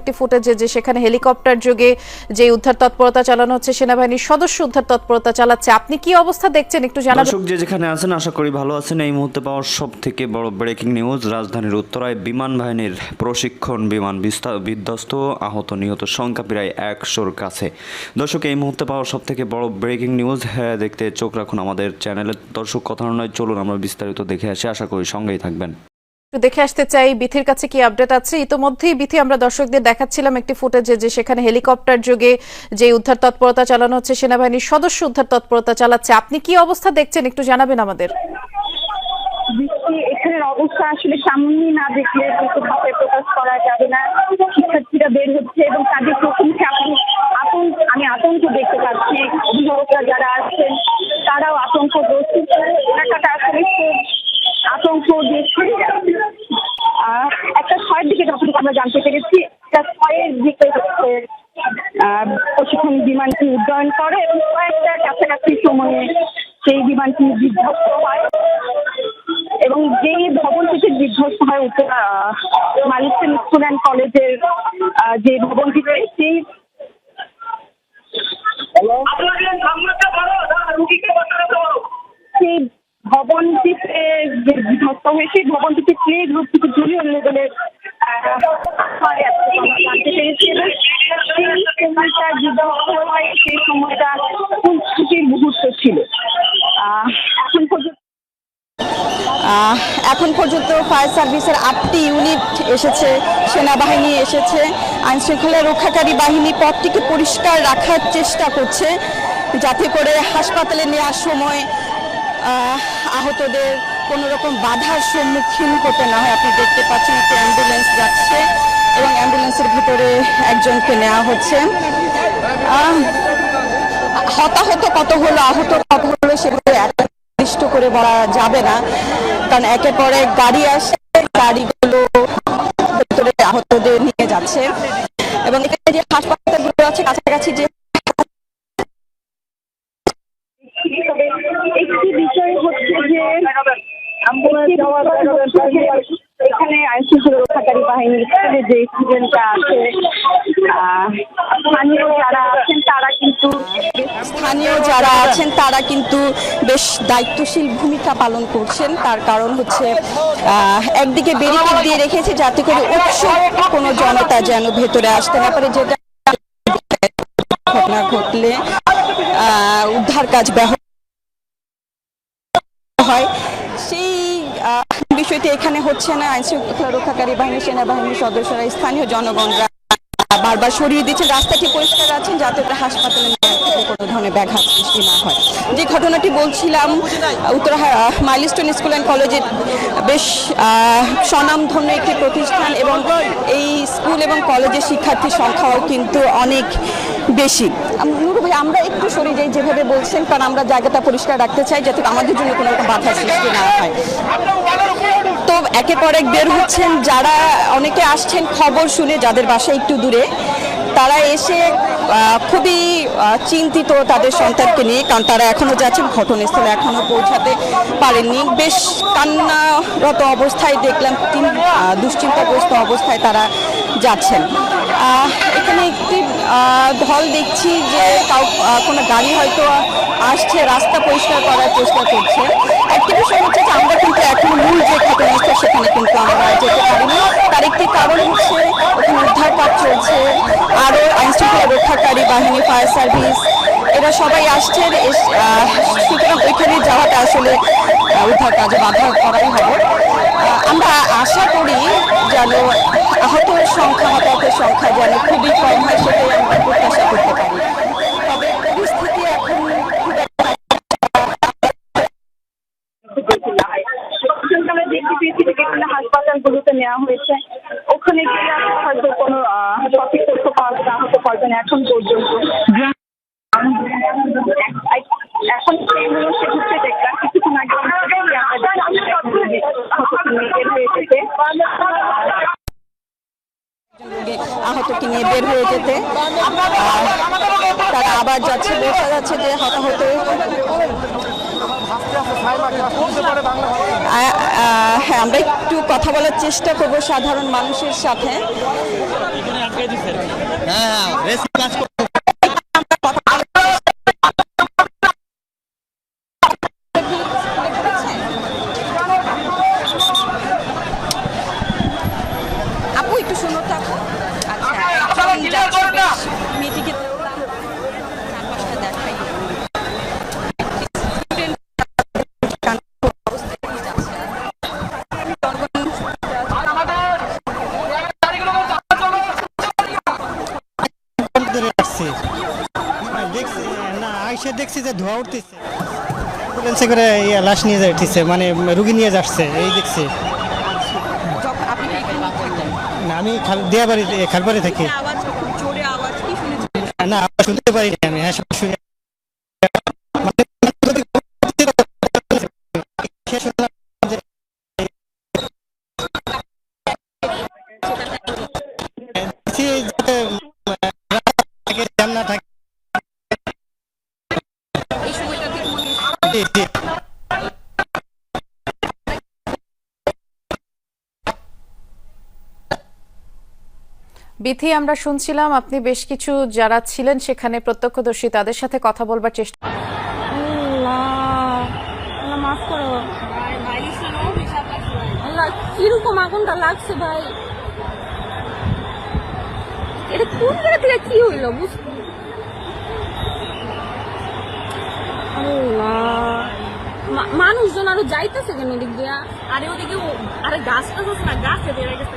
একটি ফুটেজে যে সেখানে হেলিকপ্টার যোগে যে উদ্ধার তৎপরতা চালানো হচ্ছে, সেনাবাহিনীর সদস্য উদ্ধার তৎপরতা চালাচ্ছে। আপনি কি অবস্থা দেখছেন? একটু জানাবেন। দর্শক যে যেখানে আছেন, আশা করি ভালো আছেন। এই মুহূর্তে পাওয়ার সব থেকে বড় ব্রেকিং নিউজ রাজধানীর উত্তরায় বিমান বাহিনীর প্রশিক্ষণ বিমান বিধ্বস্ত, আহত, নিহত সংখ্যা প্রায় একশোর কাছে। দর্শক, এই মুহূর্তে পাওয়ার সব থেকে বড় ব্রেকিং নিউজ হ্যাঁ দেখতে চোখ রাখুন আমাদের চ্যানেলে দর্শক, কথা নয়, চলুন আমরা বিস্তারিত দেখে আসি। আশা করি সঙ্গেই থাকবেন। দেখে আসতে চাই, বিথির কাছে কি আপডেট আছে? ইতোমধ্যেই বিথি, আমরা দর্শকদের দেখাচ্ছিলাম একটি ফুটেজে যে সেখানে হেলিকপ্টার যোগে যে উদ্ধার তৎপরতা চালানো হচ্ছে, সেনাবাহিনীর সদস্য উদ্ধার তৎপরতা চালাচ্ছে। আপনি কি অবস্থা দেখছেন? একটু জানাবেন আমাদের। অবস্থা আসলে সামনে না দেখলে প্রকাশ করা যাবে না। শিক্ষার্থীরা বের হচ্ছে এবং তাদের চোখে মুখে আতঙ্ক আতঙ্ক আমি আতঙ্ক দেখতে পাচ্ছি অভিভাবকরা যারা আছেন তারাও আতঙ্কগ্রস্ত এলাকাটা আসলে খুব আতঙ্ক দিয়ে ছেড়ে যাচ্ছে আহ, একটা ছয়ের দিকে যতটুকু আমরা জানতে পেরেছি একটা ছয়ের দিকে হচ্ছে আহ, প্রশিক্ষণ বিমানটি উড্ডয়ন করে এবং কয়েকটা কাছাকাছি সময়ে সেই বিমানটি বিধ্বস্ত হয়। এবং যেই ভবনটিতে বিধ্বস্ত হয় উত্তর মালিকসেন স্কুল অ্যান্ড কলেজের যে ভবনটিতে সেই সেই ভবনটিতে যে বিধ্বস্ত হয়ে, সেই ভবনটিতে প্লে গ্রুপ থেকে জুনিয়র লেভেলের সময়টা বিধ্বস্ত হয় সেই সময়টা খুব ছুটির মুহূর্ত ছিল। এখন পর্যন্ত এখন পর্যন্ত ফায়ার সার্ভিসের আটটি ইউনিট এসেছে সেনাবাহিনী এসেছে আইন শৃঙ্খলা রক্ষাকারী বাহিনী পথটিকে পরিষ্কার রাখার চেষ্টা করছে যাতে করে হাসপাতালে নেওয়ার সময় আহ, আহতদের কোনো রকম বাধার সম্মুখীন হতে না হয়। আপনি দেখতে পাচ্ছেন একটি অ্যাম্বুলেন্স যাচ্ছে। এবং অ্যাম্বুলেন্সের ভিতরে একজনকে নেওয়া হচ্ছে। হতাহত কত হলো, আহত কত হলো সেগুলো নির্দিষ্ট করে বলা যাবে না। কারণ একের পরে গাড়ি আসে, গাড়িগুলো ভেতরে আহতদের নিয়ে যাচ্ছে। এবং এখানে যে হাসপাতালগুলো আছে, কাছাকাছি যে, একটি বিষয় হচ্ছে যে এখানে আইনশৃঙ্খলা রক্ষাকারী বাহিনীর যে স্টুডেন্টরা আছে স্থানীয় যারা আছেন তারা কিন্তু স্থানীয় যারা আছেন তারা কিন্তু বেশ দায়িত্বশীল ভূমিকা পালন করছেন। তার কারণ হচ্ছে একদিকে ব্যারিকেড দিয়ে রেখেছে যাতে করে উৎসব কোনো জনতা যেন ভেতরে আসতে না পারে। যেটা ঘটনা ঘটলে উদ্ধার কাজ ব্যাহত হয়। বিষয়টি এখানে হচ্ছে না। আইনশৃঙ্খলা রক্ষাকারী বাহিনী সেনাবাহিনীর সদস্যরা স্থানীয় জনগণরা বারবার সরিয়ে দিচ্ছেন রাস্তাটি পরিষ্কার আছেন যাতে হাসপাতালে কোনো ধরনের ব্যাঘাত সৃষ্টি না হয়। যে ঘটনাটি বলছিলাম উত্তর মাইলস্টোন স্কুল অ্যান্ড কলেজের বেশ স্বনামধন্য একটি প্রতিষ্ঠান এবং এই স্কুল এবং কলেজের শিক্ষার্থীর সংখ্যাও কিন্তু অনেক বেশি। নুরু ভাই, আমরা একটু সরে যাই যেভাবে বলছেন, কারণ আমরা জায়গাটা পরিষ্কার রাখতে চাই, যাতে আমাদের জন্য কোনো বাধা সৃষ্টি না হয়। তো একের পর এক বের হচ্ছেন। যারা অনেকে আসছেন খবর শুনে, যাদের বাসা একটু দূরে, তারা এসে খুবই চিন্তিত তাদের সন্তানকে নিয়ে, কারণ তারা এখনও যাচ্ছেন, ঘটনাস্থলে এখনও পৌঁছাতে পারেননি। বেশ কান্নারত অবস্থায় দেখলাম, তিন দুশ্চিন্তাগ্রস্ত অবস্থায় তারা যাচ্ছেন। এখানে একটি ঢল দেখছি যে কাউ কোনো গাড়ি হয়তো আসছে, রাস্তা পরিষ্কার করার চেষ্টা করছে। একটি বিষয় হচ্ছে যে আমরা কিন্তু এখন মূল যে ঘটনাস্থল, সেখানে কিন্তু আমরা যেতে পারিনি তার একটি কারণ হচ্ছে ওখানে উদ্ধার কাজ চলছে। আরও আইনশৃঙ্খলা রক্ষাকারী বাহিনী, ফায়ার সার্ভিস, এরা সবাই সুতরাং ওইখানে যাওয়াটা আসলে উদ্ধার কাজে বাধা করাই হবে। আমরা আশা করি যেন আহতের সংখ্যা হতাহতের সংখ্যা যেন খুবই কম হয় সেটাই আমরা প্রত্যাশা করতে পারি। তবে পরিস্থিতি এখন খুব একটা কিন্তু আমরা দেখতে পেয়েছি যে বিভিন্ন হাসপাতালগুলোতে নেওয়া হয়েছে। ওখানে গিয়ে হয়তো কোনো আহ, সঠিক তথ্য পাওয়া যাবে আহত কয়জন এখন পর্যন্ত। এখন সেই মুহূর্তে ঘুরতে দেখলাম কিছুক্ষণ আগে আমরা দেখছি আপনাদের আহত বের হয়ে যেতে রোগী আহতকে নিয়ে বের হয়ে যেতে। তারা আবার যাচ্ছে, বোঝা যাচ্ছে যে হতাহত। হ্যাঁ আমরা একটু কথা বলার চেষ্টা করব সাধারণ মানুষের সাথে। হ্যাঁ দেখছি যে ধোয়া উঠতেছে। অ্যাম্বুলেন্সে করে লাশ নিয়ে যাইতেছে মানে রুগী নিয়ে যাচ্ছে এই দেখছি। না আমি খাল দিয়া বাড়ি খালবাড়ি থাকি না শুনতে পারিনি আমি হ্যাঁ শুনে বিথি আমরা শুনছিলাম আপনি বেশ কিছু যারা ছিলেন সেখানে প্রত্যক্ষদর্শী তাদের সাথে কথা বলবার চেষ্টা আল্লাহ আল্লাহ মাফ করো। কীরকম আগুনটা লাগছে ভাই? এটা কোন জায়গা থেকে কি হইল? বুঝ মানুষজন আরও যাইতেছে কেন দিক দিয়া? আরে ওদিকে আরে গাছ টাছ আছে না গাছে বেড়ে গেছে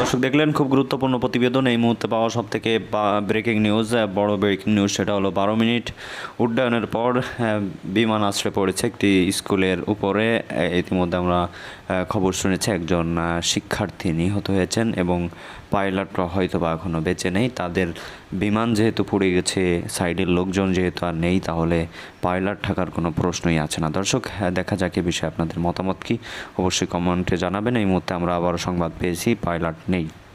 দর্শক দেখলেন, খুব গুরুত্বপূর্ণ প্রতিবেদন এই মুহূর্তে পাওয়া সব থেকে ব্রেকিং নিউজ বড় ব্রেকিং নিউজ সেটা হলো বারো মিনিট উড্ডয়নের পর বিমান আশ্রয় পড়েছে একটি স্কুলের উপরে। ইতিমধ্যে আমরা খবর শুনেছি একজন শিক্ষার্থী নিহত হয়েছেন এবং পাইলটরা হয়তো বা এখনও বেঁচে নেই। তাদের বিমান যেহেতু পুড়ে গেছে, সাইডের লোকজন যেহেতু আর নেই, তাহলে পাইলট থাকার কোনো প্রশ্নই আছে না। দর্শক দেখা যাক এ বিষয়ে আপনাদের মতামত কি। অবশ্যই কমেন্টে জানাবেন। এই মুহূর্তে আমরা আবারও সংবাদ পেয়েছি, পাইলট নেই